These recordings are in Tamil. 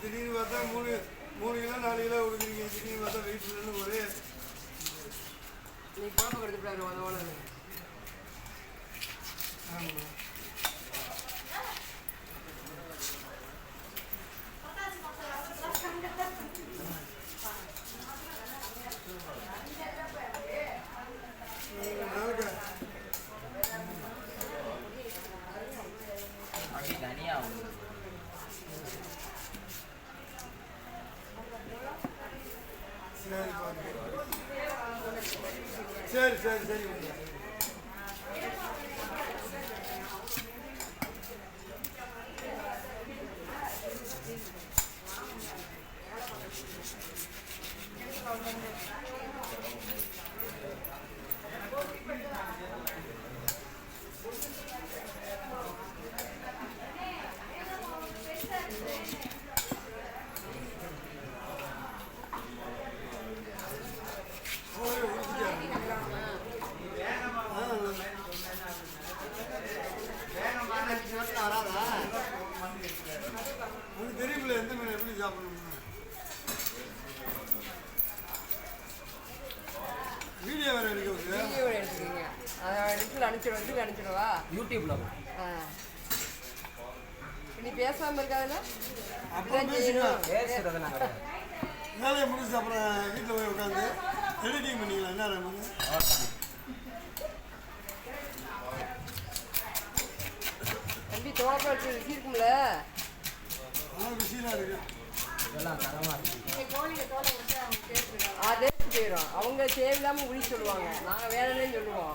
திடீர்னு பார்த்தா மூணு மூணு கிலோ நாலு கிலோ கொடுக்குறீங்க திடீர்னு பார்த்தா வெயிட் இல்லைன்னு ஒரே நீ குழம்பு கிடைச்சிட்டாரு வந்த ஆமாம் சரி சரி சரி அனுப்பிச்சிடுவா வீட்டுக்கு அனுப்பிச்சிடுவா யூடியூப்ல ஆ. நீ பேசாமல் இருக்காதுல்ல? பேசிக்கலாம் செய்யணும். பேசுறது நான் வேலையை முடிச்சு அப்புறம் வீட்டில் போய் உட்காந்து எடிட்டிங் பண்ணிக்கலாம் என்ன நமக்கு தம்பி தோட்டத்தை வச்சு இருக்கும்ல ஆனால் ருசியாக இருக்கு. இதெல்லாம் தரமா இருக்கு. அதே அவங்க தேவையில்லாமல் உளி சொல்லுவாங்க. நாங்கள் வேலைன்னு சொல்லுவோம்.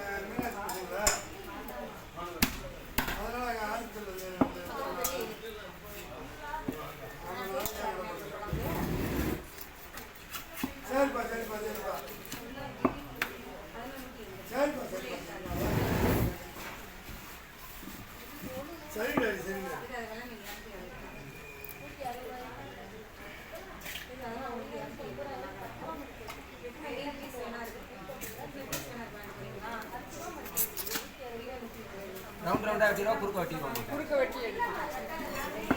ரவுண்ட் ரவுண்டா வெட்டிடுவோம் குறுக்க வெட்டிடுவோம் குறுக்க வெட்டி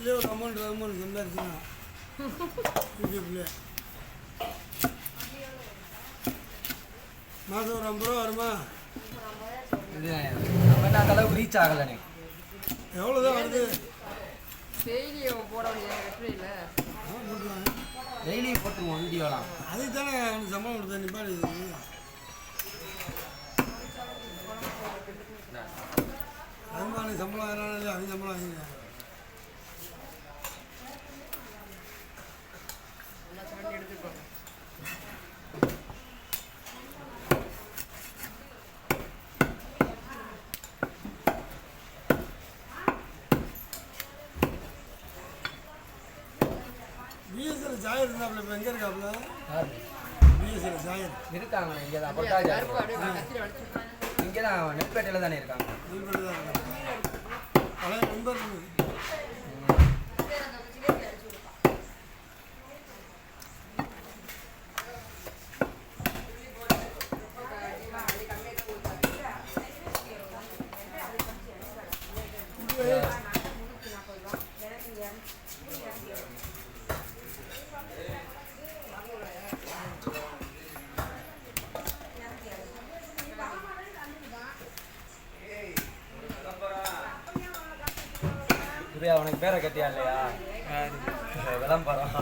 இதுலேயே ஒரு அமௌண்ட் அமௌண்ட் சம்பாரிச்சுனா யூடியூப்ல மாதம் ஒரு ஐம்பது ரூபா வருமா? நம்ம அந்த அளவுக்கு ரீச் ஆகலனே. எவ்வளோதான் வருது? செய்தி போட முடியாது டெய்லி போட்டுருவோம் வீடியோலாம் அதுக்கு தானே சம்பளம் கொடுத்த நிப்பாடு அதுமான சம்பளம் ஆயிரம் அவங்க சம்பளம் வாங்கிக்கலாம் ஜாயர் இருந்தாப்புல இப்போ எங்கே இருக்காப்புல? பிஎஸ்எல் ஜாயர் இருக்காங்க இங்கே தான் வலிச்சு இங்கே தான் நெல்பேட்டையில் தானே இருக்காங்க. நண்பர் தான் இருக்காங்க. பழைய நண்பர் பிரியா உனக்கு பேரை கட்டியா இல்லையா? விளம்பரம்.